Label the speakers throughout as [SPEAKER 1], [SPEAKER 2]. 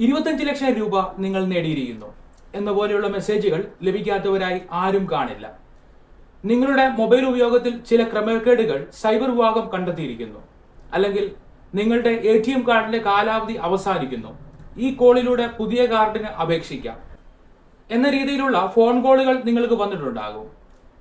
[SPEAKER 1] ഇരുപത്തഞ്ച് ലക്ഷം രൂപ നിങ്ങൾ നേടിയിരിക്കുന്നു. എന്ന പോലെയുള്ള മെസ്സേജുകൾ ലഭിക്കാത്തവരായി ആരും കാണില്ല. നിങ്ങളുടെ മൊബൈൽ ഉപയോഗത്തിൽ ചില ക്രമക്കേടുകൾ സൈബർ വിഭാഗം കണ്ടെത്തിയിരിക്കുന്നു. അല്ലെങ്കിൽ നിങ്ങളുടെ എ ടി എം കാർഡിന്റെ കാലാവധി അവസാനിക്കുന്നു. ഈ കോളിലൂടെ പുതിയ കാർഡിന് അപേക്ഷിക്കാം. എന്ന രീതിയിലുള്ള ഫോൺ കോളുകൾ നിങ്ങൾക്ക് വന്നിട്ടുണ്ടാകും.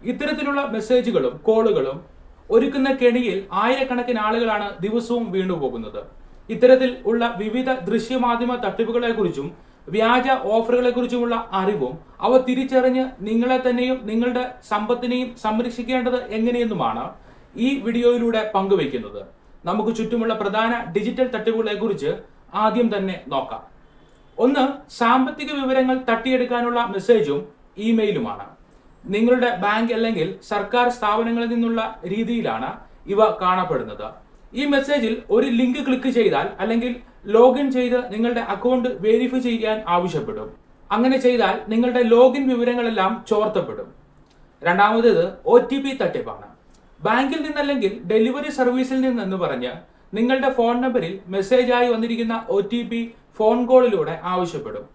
[SPEAKER 1] ഇത്തരത്തിലുള്ള മെസ്സേജുകളും കോളുകളും ഒരുക്കുന്ന കെണിയിൽ ആയിരക്കണക്കിന് ആളുകളാണ് ദിവസവും വീണുപോകുന്നത്. ഇത്തരത്തിൽ ഉള്ള വിവിധ ദൃശ്യമാധ്യമ തട്ടിപ്പുകളെ കുറിച്ചും വ്യാജ ഓഫറുകളെ കുറിച്ചുമുള്ള അറിവും അവ തിരിച്ചറിഞ്ഞ് നിങ്ങളെ തന്നെയും നിങ്ങളുടെ സമ്പത്തിനെയും സംരക്ഷിക്കേണ്ടത് എങ്ങനെയെന്നുമാണ് ഈ വീഡിയോയിലൂടെ പങ്കുവയ്ക്കുന്നത്. നമുക്ക് ചുറ്റുമുള്ള പ്രധാന ഡിജിറ്റൽ തട്ടിപ്പുകളെ കുറിച്ച് ആദ്യം തന്നെ നോക്കാം. ഒന്ന് സാമ്പത്തിക വിവരങ്ങൾ തട്ടിയെടുക്കാനുള്ള മെസ്സേജും ഇമെയിലുമാണ്. നിങ്ങളുടെ ബാങ്ക് അല്ലെങ്കിൽ സർക്കാർ സ്ഥാപനങ്ങളിൽ നിന്നുള്ള രീതിയിലാണ് ഇവ കാണപ്പെടുന്നത്. ഈ മെസ്സേജിൽ ഒരു ലിങ്ക് ക്ലിക്ക് ചെയ്താൽ അല്ലെങ്കിൽ ലോഗിൻ ചെയ്ത് നിങ്ങളുടെ അക്കൗണ്ട് വെരിഫൈ ചെയ്യാൻ ആവശ്യപ്പെടും. അങ്ങനെ ചെയ്താൽ നിങ്ങളുടെ ലോഗിൻ വിവരങ്ങളെല്ലാം ചോർത്തപ്പെടും. രണ്ടാമത്തേത് ഒ ടി പി തട്ടിപ്പാണ്. ബാങ്കിൽ നിന്നല്ലെങ്കിൽ ഡെലിവറി സർവീസിൽ നിന്നെന്ന് പറഞ്ഞ് നിങ്ങളുടെ ഫോൺ നമ്പറിൽ മെസ്സേജായി വന്നിരിക്കുന്ന ഒ ടി പി ഫോൺ കോളിലൂടെ ആവശ്യപ്പെടും.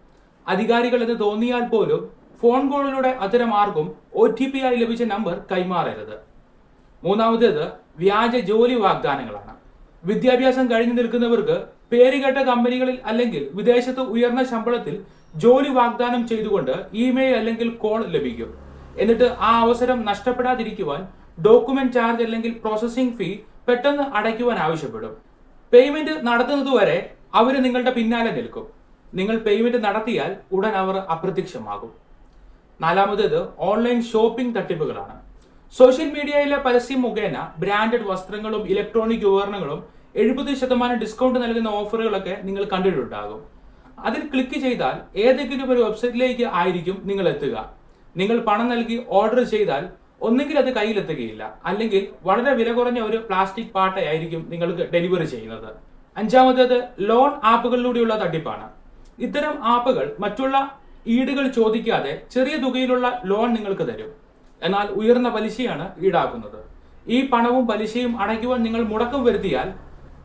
[SPEAKER 1] അധികാരികൾ എന്ന് തോന്നിയാൽ പോലും ഫോൺ കോളിലൂടെ അത്തരം ആർക്കും ഒ ടി പി ആയി ലഭിച്ച നമ്പർ കൈമാറരുത്. മൂന്നാമത്തേത് വ്യാജ ജോലി വാഗ്ദാനങ്ങളാണ്. വിദ്യാഭ്യാസം കഴിഞ്ഞു നിൽക്കുന്നവർക്ക് പേരുകേട്ട കമ്പനികളിൽ അല്ലെങ്കിൽ വിദേശത്ത് ഉയർന്ന ശമ്പളത്തിൽ ജോലി വാഗ്ദാനം ചെയ്തുകൊണ്ട് ഇമെയിൽ അല്ലെങ്കിൽ കോൾ ലഭിക്കും. എന്നിട്ട് ആ അവസരം നഷ്ടപ്പെടാതിരിക്കുവാൻ ഡോക്യുമെന്റ് ചാർജ് അല്ലെങ്കിൽ പ്രോസസ്സിംഗ് ഫീ പെട്ടെന്ന് അടയ്ക്കുവാൻ ആവശ്യപ്പെടും. പേയ്മെന്റ് നടത്തുന്നതുവരെ അവർ നിങ്ങളുടെ പിന്നാലെ നിൽക്കും. നിങ്ങൾ പേയ്മെന്റ് നടത്തിയാൽ ഉടൻ അവർ അപ്രത്യക്ഷമാകും. നാലാമത്തേത് ഓൺലൈൻ ഷോപ്പിംഗ് തട്ടിപ്പുകളാണ്. സോഷ്യൽ മീഡിയയിലെ പരസ്യം മുഖേന ബ്രാൻഡഡ് വസ്ത്രങ്ങളും ഇലക്ട്രോണിക് ഉപകരണങ്ങളും എഴുപത് ശതമാനം ഡിസ്കൗണ്ട് നൽകുന്ന ഓഫറുകളൊക്കെ നിങ്ങൾ കണ്ടിട്ടുണ്ടാകും. അതിൽ ക്ലിക്ക് ചെയ്താൽ ഏതെങ്കിലും ഒരു വെബ്സൈറ്റിലേക്ക് ആയിരിക്കും നിങ്ങൾ എത്തുക. നിങ്ങൾ പണം നൽകി ഓർഡർ ചെയ്താൽ ഒന്നുകിൽ അത് കയ്യിലെത്തുകയില്ല അല്ലെങ്കിൽ വളരെ വില കുറഞ്ഞ ഒരു പ്ലാസ്റ്റിക് പാട്ടയായിരിക്കും നിങ്ങൾക്ക് ഡെലിവറി ചെയ്യുന്നത്. അഞ്ചാമത്തേത് ലോൺ ആപ്പുകളിലൂടെയുള്ള തട്ടിപ്പാണ്. ഇത്തരം ആപ്പുകൾ മറ്റുള്ള ഈടുകൾ ചോദിക്കാതെ ചെറിയ തുകയിലുള്ള ലോൺ നിങ്ങൾക്ക് തരും. എന്നാൽ ഉയർന്ന പലിശയാണ് ഈടാക്കുന്നത്. ഈ പണവും പലിശയും അടയ്ക്കുവാൻ നിങ്ങൾ മുടക്കം വരുത്തിയാൽ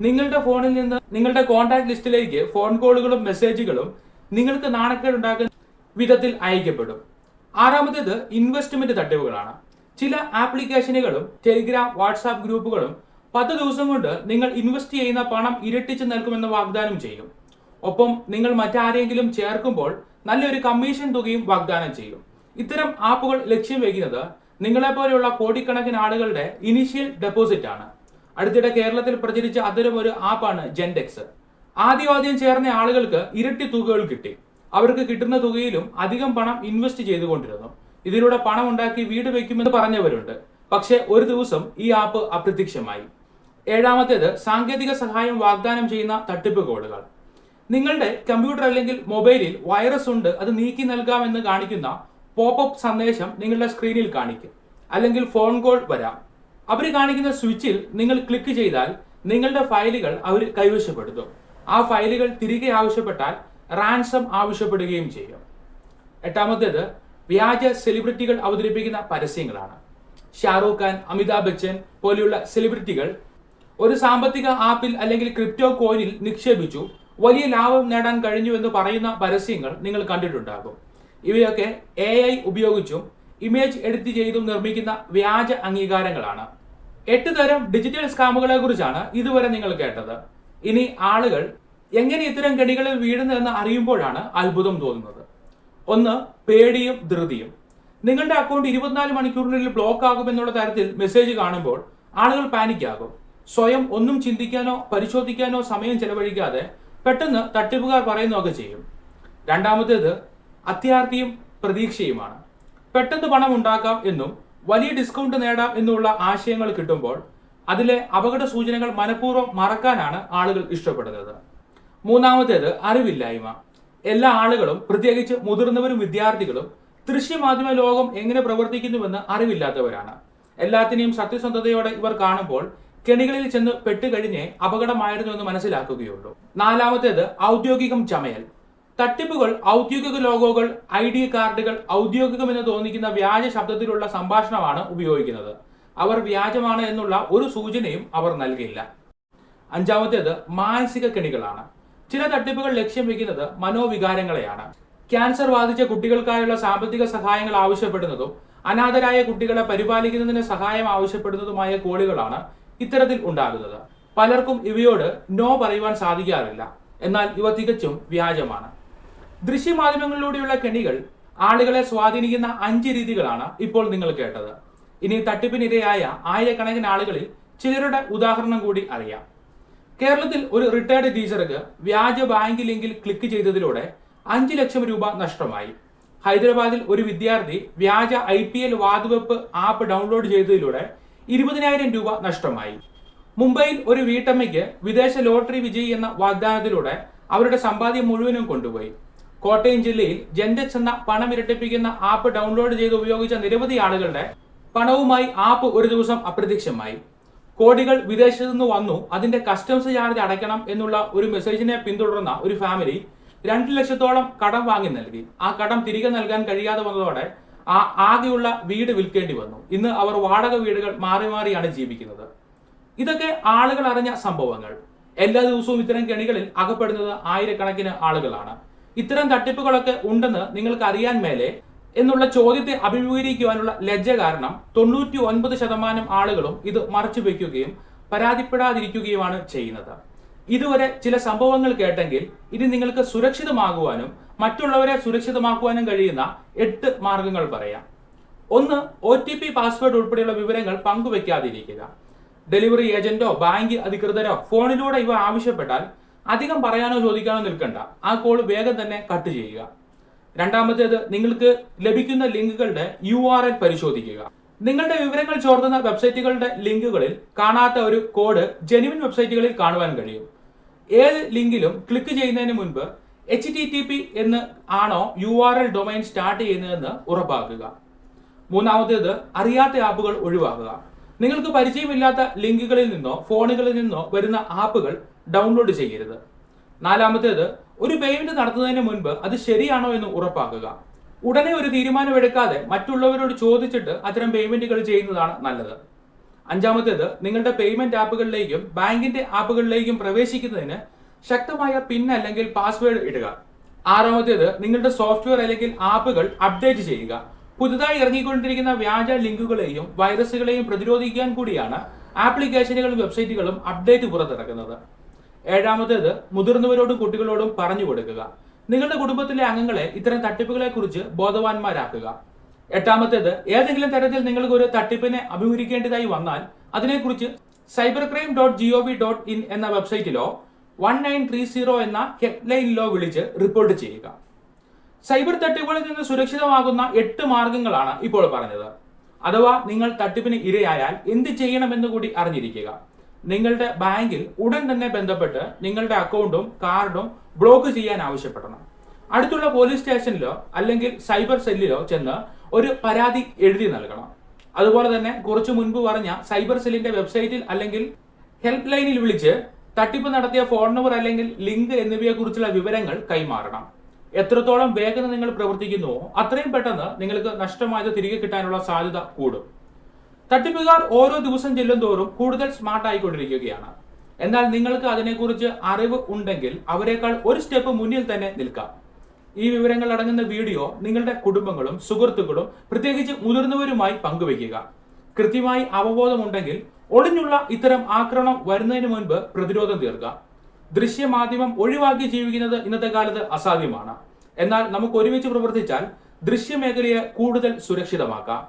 [SPEAKER 1] നിങ്ങളുടെ ഫോണിൽ നിന്ന് നിങ്ങളുടെ കോൺടാക്ട് ലിസ്റ്റിലേക്ക് ഫോൺ കോളുകളും മെസ്സേജുകളും നിങ്ങൾക്ക് നാണക്കേട് ഉണ്ടാക്കുന്ന വിധത്തിൽ അയക്കപ്പെടും. ആറാമത്തേത് ഇൻവെസ്റ്റ്മെന്റ് തട്ടിപ്പുകളാണ്. ചില ആപ്ലിക്കേഷനുകളും ടെലിഗ്രാം വാട്സാപ്പ് ഗ്രൂപ്പുകളും പത്ത് ദിവസം കൊണ്ട് നിങ്ങൾ ഇൻവെസ്റ്റ് ചെയ്യുന്ന പണം ഇരട്ടിച്ച് നൽകുമെന്ന് വാഗ്ദാനം ചെയ്യും. ഒപ്പം നിങ്ങൾ മറ്റാരെങ്കിലും ചേർക്കുമ്പോൾ നല്ലൊരു കമ്മീഷൻ തുകയും വാഗ്ദാനം ചെയ്യും. ഇത്തരം ആപ്പുകൾ ലക്ഷ്യം വയ്ക്കുന്നത് നിങ്ങളെ പോലെയുള്ള കോടിക്കണക്കിന് ആളുകളുടെ ഇനിഷ്യൽ ഡെപ്പോസിറ്റ് ആണ്. അടുത്തിടെ കേരളത്തിൽ പ്രചരിച്ച അത്തരം ഒരു ആപ്പാണ് ജെൻഡെക്സ് ആദ്യം ആദ്യം ചേർന്ന ആളുകൾക്ക് ഇരട്ടി തുകകൾ കിട്ടി. അവർക്ക് കിട്ടുന്ന തുകയിലും അധികം പണം ഇൻവെസ്റ്റ് ചെയ്തുകൊണ്ടിരുന്നു. ഇതിലൂടെ പണം ഉണ്ടാക്കി വീട് വയ്ക്കുമെന്ന് പറഞ്ഞവരുണ്ട്. പക്ഷേ ഒരു ദിവസം ഈ ആപ്പ് അപ്രത്യക്ഷമായി. ഏഴാമത്തേത് സാങ്കേതിക സഹായം വാഗ്ദാനം ചെയ്യുന്ന തട്ടിപ്പ് കോളുകൾ. നിങ്ങളുടെ കമ്പ്യൂട്ടർ അല്ലെങ്കിൽ മൊബൈലിൽ വൈറസ് ഉണ്ട് അത് നീക്കി നൽകാമെന്ന് കാണിക്കുന്ന പോപ്പപ്പ് സന്ദേശം നിങ്ങളുടെ സ്ക്രീനിൽ കാണിക്കും. അല്ലെങ്കിൽ ഫോൺ കോൾ വരാം. അവർ കാണിക്കുന്ന സ്വിച്ചിൽ നിങ്ങൾ ക്ലിക്ക് ചെയ്താൽ നിങ്ങളുടെ ഫയലുകൾ അവർ കൈവശപ്പെടുത്തും. ആ ഫയലുകൾ തിരികെ ആവശ്യപ്പെട്ടാൽ റാൻസം ആവശ്യപ്പെടുകയും ചെയ്യും. എട്ടാമത്തേത് വ്യാജ സെലിബ്രിറ്റികൾ അവതരിപ്പിക്കുന്ന പരസ്യങ്ങളാണ്. ഷാറൂഖ് ഖാൻ അമിതാഭ് ബച്ചൻ പോലെയുള്ള സെലിബ്രിറ്റികൾ ഒരു സാമ്പത്തിക ആപ്പിൽ അല്ലെങ്കിൽ ക്രിപ്റ്റോ കോയിനിൽ നിക്ഷേപിച്ചു വലിയ ലാഭം നേടാൻ കഴിഞ്ഞു എന്ന് പറയുന്ന പരസ്യങ്ങൾ നിങ്ങൾ കണ്ടിട്ടുണ്ടാകും. ഇവയൊക്കെ എ ഐ ഉപയോഗിച്ചും ഇമേജ് എഡിറ്റ് ചെയ്തും നിർമ്മിക്കുന്ന വ്യാജ അംഗീകാരങ്ങളാണ്. എട്ട് തരം ഡിജിറ്റൽ സ്കാമുകളെ കുറിച്ചാണ് ഇതുവരെ നിങ്ങൾ കേട്ടത്. ഇനി ആളുകൾ എങ്ങനെ ഇത്തരം കെണികളിൽ വീഴുന്നതെന്ന് അറിയുമ്പോഴാണ് അത്ഭുതം തോന്നുന്നത്. ഒന്ന് പേടിയും ധൃതിയും. നിങ്ങളുടെ അക്കൗണ്ട് ഇരുപത്തിനാല് മണിക്കൂറിനുള്ളിൽ ബ്ലോക്ക് ആകും എന്നുള്ള തരത്തിൽ മെസ്സേജ് കാണുമ്പോൾ ആളുകൾ പാനിക്കാകും സ്വയം ഒന്നും ചിന്തിക്കാനോ പരിശോധിക്കാനോ സമയം ചെലവഴിക്കാതെ പെട്ടെന്ന് തട്ടിപ്പുകാർ പറയുന്നതൊക്കെ ചെയ്യും. രണ്ടാമത്തേത് അത്യാർത്ഥിയും പ്രതീക്ഷയുമാണ്. പെട്ടെന്ന് പണം ഉണ്ടാക്കാം എന്നും വലിയ ഡിസ്കൗണ്ട് നേടാം എന്നുള്ള ആശയങ്ങൾ കിട്ടുമ്പോൾ അതിലെ അപകട സൂചനകൾ മനഃപൂർവം മറക്കാനാണ് ആളുകൾ ഇഷ്ടപ്പെടുന്നത്. മൂന്നാമത്തേത് അറിവില്ലായ്മ. എല്ലാ ആളുകളും പ്രത്യേകിച്ച് മുതിർന്നവരും വിദ്യാർത്ഥികളും ദൃശ്യമാധ്യമ ലോകം എങ്ങനെ പ്രവർത്തിക്കുന്നുവെന്ന് അറിവില്ലാത്തവരാണ്. എല്ലാത്തിനെയും സത്യസന്ധതയോടെ ഇവർ കാണുമ്പോൾ കെണികളിൽ ചെന്ന് പെട്ടുകഴിഞ്ഞേ അപകടമായിരുന്നു എന്ന് മനസ്സിലാക്കുകയുള്ളൂ. നാലാമത്തേത് ഔദ്യോഗികം ചമയൽ. തട്ടിപ്പുകൾ ഔദ്യോഗിക ലോഗോകൾ ഐ ഡി കാർഡുകൾ ഔദ്യോഗികമെന്ന് തോന്നിക്കുന്ന വ്യാജ ശബ്ദത്തിലുള്ള സംഭാഷണമാണ് ഉപയോഗിക്കുന്നത്. അവർ വ്യാജമാണ് എന്നുള്ള ഒരു സൂചനയും അവർ നൽകില്ല അഞ്ചാമത്തേത് മാനസിക കെണികളാണ്. ചില തട്ടിപ്പുകൾ ലക്ഷ്യം വെക്കുന്നത് മനോവികാരങ്ങളെയാണ്. ക്യാൻസർ ബാധിച്ച കുട്ടികൾക്കായുള്ള സാമ്പത്തിക സഹായങ്ങൾ ആവശ്യപ്പെടുന്നതും അനാഥരായ കുട്ടികളെ പരിപാലിക്കുന്നതിന് സഹായം ആവശ്യപ്പെടുന്നതുമായ കോളുകളാണ് ഇത്തരത്തിൽ ഉണ്ടാകുന്നത്. പലർക്കും ഇവയോട് നോ പറയുവാൻ സാധിക്കാറില്ല. എന്നാൽ ഇവ തികച്ചും വ്യാജമാണ്. ദൃശ്യമാധ്യമങ്ങളിലൂടെയുള്ള കെണികൾ ആളുകളെ സ്വാധീനിക്കുന്ന അഞ്ച് രീതികളാണ് ഇപ്പോൾ നിങ്ങൾ കേട്ടത്. ഇനി തട്ടിപ്പിനിരയായ ആയിരക്കണക്കിന് ആളുകളിൽ ചിലരുടെ ഉദാഹരണം കൂടി അറിയാം. കേരളത്തിൽ ഒരു റിട്ടയർഡ് ടീച്ചർക്ക് വ്യാജ ബാങ്ക് ലിങ്കിൽ ക്ലിക്ക് ചെയ്തതിലൂടെ അഞ്ച് ലക്ഷം രൂപ നഷ്ടമായി. ഹൈദരാബാദിൽ ഒരു വിദ്യാർത്ഥി വ്യാജ ഐ പി എൽ വാതുവെപ്പ് ആപ്പ് ഡൗൺലോഡ് ചെയ്തതിലൂടെ ഇരുപതിനായിരം രൂപ നഷ്ടമായി. മുംബൈയിൽ ഒരു വീട്ടമ്മയ്ക്ക് വിദേശ ലോട്ടറി വിജയി എന്ന വാഗ്ദാനത്തിലൂടെ അവരുടെ സമ്പാദ്യം മുഴുവനും കൊണ്ടുപോയി. കോട്ടയം ജില്ലയിൽ ജെൻഡെക്സ് എന്ന പണം ഇരട്ടിപ്പിക്കുന്ന ആപ്പ് ഡൗൺലോഡ് ചെയ്ത് ഉപയോഗിച്ച നിരവധി ആളുകളുടെ പണവുമായി ആപ്പ് ഒരു ദിവസം അപ്രത്യക്ഷമായി. കോടികൾ വിദേശത്തു നിന്ന് വന്നു അതിന്റെ കസ്റ്റംസ് ചാർജ് അടയ്ക്കണം എന്നുള്ള ഒരു മെസ്സേജിനെ പിന്തുടർന്ന ഒരു ഫാമിലി രണ്ട് ലക്ഷത്തോളം കടം വാങ്ങി നൽകി. ആ കടം തിരികെ നൽകാൻ കഴിയാതെ വന്നതോടെ ആ ആകെയുള്ള വീട് വിൽക്കേണ്ടി വന്നു. ഇന്ന് അവർ വാടക വീടുകൾ മാറി മാറിയാണ് ജീവിക്കുന്നത്. ഇതൊക്കെ ആളുകൾ അറിഞ്ഞ സംഭവങ്ങൾ. എല്ലാ ദിവസവും ഇത്തരം കെണികളിൽ അകപ്പെടുന്നത് ആയിരക്കണക്കിന് ആളുകളാണ്. ഇത്തരം തട്ടിപ്പുകളൊക്കെ ഉണ്ടെന്ന് നിങ്ങൾക്ക് അറിയാൻ മേലെ എന്നുള്ള ചോദ്യത്തെ അഭിമുഖീകരിക്കുവാനുള്ള ലജ്ജ കാരണം തൊണ്ണൂറ്റി ഒൻപത് ശതമാനം ആളുകളും ഇത് മറച്ചു വയ്ക്കുകയും പരാതിപ്പെടാതിരിക്കുകയുമാണ് ചെയ്യുന്നത്. ഇതുവരെ ചില സംഭവങ്ങൾ കേട്ടെങ്കിൽ ഇനി നിങ്ങൾക്ക് സുരക്ഷിതമാകുവാനും മറ്റുള്ളവരെ സുരക്ഷിതമാക്കുവാനും കഴിയുന്ന എട്ട് മാർഗങ്ങൾ പറയാം. ഒന്ന് ഒ ടി പി പാസ്വേഡ് ഉൾപ്പെടെയുള്ള വിവരങ്ങൾ പങ്കുവെക്കാതിരിക്കുക. ഡെലിവറി ഏജന്റോ ബാങ്ക് അധികൃതരോ ഫോണിലൂടെ ഇവ ആവശ്യപ്പെട്ടാൽ അധികം പറയാനോ ചോദിക്കാനോ നിൽക്കണ്ട. ആ കോൾ വേഗം തന്നെ കട്ട് ചെയ്യുക. രണ്ടാമത്തേത് നിങ്ങൾക്ക് ലഭിക്കുന്ന ലിങ്കുകളുടെ യു ആർ എൽ പരിശോധിക്കുക. നിങ്ങളുടെ വിവരങ്ങൾ ചോർത്തുന്ന വെബ്സൈറ്റുകളുടെ ലിങ്കുകളിൽ കാണാത്ത ഒരു കോഡ് ജെനുവിൻ വെബ്സൈറ്റുകളിൽ കാണുവാൻ കഴിയും. ഏത് ലിങ്കിലും ക്ലിക്ക് ചെയ്യുന്നതിന് മുൻപ് എച്ച് ടി ടി പി എന്ന് ആണോ U R L domain start ചെയ്യുന്നതെന്ന് ഉറപ്പാക്കുക. മൂന്നാമത്തേത് അറിയാത്ത ആപ്പുകൾ ഒഴിവാക്കുക. നിങ്ങൾക്ക് പരിചയമില്ലാത്ത ലിങ്കുകളിൽ നിന്നോ ഫോണുകളിൽ നിന്നോ വരുന്ന ആപ്പുകൾ ഡൗൺലോഡ് ചെയ്യരുത്. നാലാമത്തേത് ഒരു പേയ്മെന്റ് നടത്തുന്നതിന് മുൻപ് അത് ശരിയാണോ എന്ന് ഉറപ്പാക്കുക. ഉടനെ ഒരു തീരുമാനമെടുക്കാതെ മറ്റുള്ളവരോട് ചോദിച്ചിട്ട് അത്തരം പേയ്മെന്റുകൾ ചെയ്യുന്നതാണ് നല്ലത്. അഞ്ചാമത്തേത് നിങ്ങളുടെ പേയ്മെന്റ് ആപ്പുകളിലേക്കും ബാങ്കിന്റെ ആപ്പുകളിലേക്കും പ്രവേശിക്കുന്നതിന് ശക്തമായ പിൻ അല്ലെങ്കിൽ പാസ്വേഡ് ഇടുക. ആറാമത്തേത് നിങ്ങളുടെ സോഫ്റ്റ്വെയർ അല്ലെങ്കിൽ ആപ്പുകൾ അപ്ഡേറ്റ് ചെയ്യുക. പുതുതായി ഇറങ്ങിക്കൊണ്ടിരിക്കുന്ന വ്യാജ ലിങ്കുകളെയും വൈറസുകളെയും പ്രതിരോധിക്കാൻ കൂടിയാണ് ആപ്ലിക്കേഷനുകളും വെബ്സൈറ്റുകളും അപ്ഡേറ്റ് പുറത്തിറക്കുന്നത്. ഏഴാമത്തേത് മുതിർന്നവരോടും കുട്ടികളോടും പറഞ്ഞു കൊടുക്കുക. നിങ്ങളുടെ കുടുംബത്തിലെ അംഗങ്ങളെ ഇത്തരം തട്ടിപ്പുകളെ കുറിച്ച് ബോധവാന്മാരാക്കുക. എട്ടാമത്തേത് ഏതെങ്കിലും തരത്തിൽ നിങ്ങൾക്ക് ഒരു തട്ടിപ്പിനെ അഭിമുഖീകരിക്കേണ്ടതായി വന്നാൽ അതിനെക്കുറിച്ച് cyber crime dot G O V dot in എന്ന വെബ്സൈറ്റിലോ വൺ നയൻ ത്രീ സീറോ എന്ന ഹെഡ്ലൈനിലോ വിളിച്ച് റിപ്പോർട്ട് ചെയ്യുക. സൈബർ തട്ടിപ്പുകളിൽ നിന്ന് സുരക്ഷിതമാകുന്ന എട്ട് മാർഗങ്ങളാണ് ഇപ്പോൾ പറഞ്ഞത്. അഥവാ നിങ്ങൾ തട്ടിപ്പിന് ഇരയായാൽ എന്ത് ചെയ്യണമെന്ന് കൂടി അറിഞ്ഞിരിക്കുക. നിങ്ങളുടെ ബാങ്കിൽ ഉടൻ തന്നെ ബന്ധപ്പെട്ട് നിങ്ങളുടെ അക്കൗണ്ടും കാർഡും ബ്ലോക്ക് ചെയ്യാൻ ആവശ്യപ്പെടണം. അടുത്തുള്ള പോലീസ് സ്റ്റേഷനിലോ അല്ലെങ്കിൽ സൈബർ സെല്ലിലോ ചെന്ന് ഒരു പരാതി എഴുതി നൽകണം. അതുപോലെ തന്നെ കുറച്ചു മുൻപ് പറഞ്ഞ സൈബർ സെല്ലിന്റെ വെബ്സൈറ്റിൽ അല്ലെങ്കിൽ ഹെൽപ്പ് ലൈനിൽ വിളിച്ച് തട്ടിപ്പ് നടത്തിയ ഫോൺ നമ്പർ അല്ലെങ്കിൽ ലിങ്ക് എന്നിവയെക്കുറിച്ചുള്ള വിവരങ്ങൾ കൈമാറണം. എത്രത്തോളം വേഗത നിങ്ങൾ പ്രവർത്തിക്കുന്നുവോ അത്രയും പെട്ടെന്ന് നിങ്ങൾക്ക് നഷ്ടമായത് തിരികെ കിട്ടാനുള്ള സാധ്യത കൂടും. തട്ടിപ്പുകാർ ഓരോ ദിവസം ചെല്ലും തോറും കൂടുതൽ സ്മാർട്ട് ആയിക്കൊണ്ടിരിക്കുകയാണ്. എന്നാൽ നിങ്ങൾക്ക് അതിനെക്കുറിച്ച് അറിവ് ഉണ്ടെങ്കിൽ അവരെക്കാൾ ഒരു സ്റ്റെപ്പ് മുന്നിൽ തന്നെ നിൽക്കാം. ഈ വിവരങ്ങൾ അടങ്ങുന്ന വീഡിയോ നിങ്ങളുടെ കുടുംബങ്ങളും സുഹൃത്തുക്കളും പ്രത്യേകിച്ച് മുതിർന്നവരുമായി പങ്കുവയ്ക്കുക. കൃത്യമായി അവബോധമുണ്ടെങ്കിൽ ഒളിഞ്ഞുള്ള ഇത്തരം ആക്രമണം വരുന്നതിന് മുൻപ് പ്രതിരോധം തീർക്കുക. ദൃശ്യമാധ്യമം ഒഴിവാക്കി ജീവിക്കുന്നത് ഇന്നത്തെ കാലത്ത് അസാധ്യമാണ്. എന്നാൽ നമുക്ക് ഒരുമിച്ച് പ്രവർത്തിച്ചാൽ ദൃശ്യമേഖലയെ കൂടുതൽ സുരക്ഷിതമാക്കാം.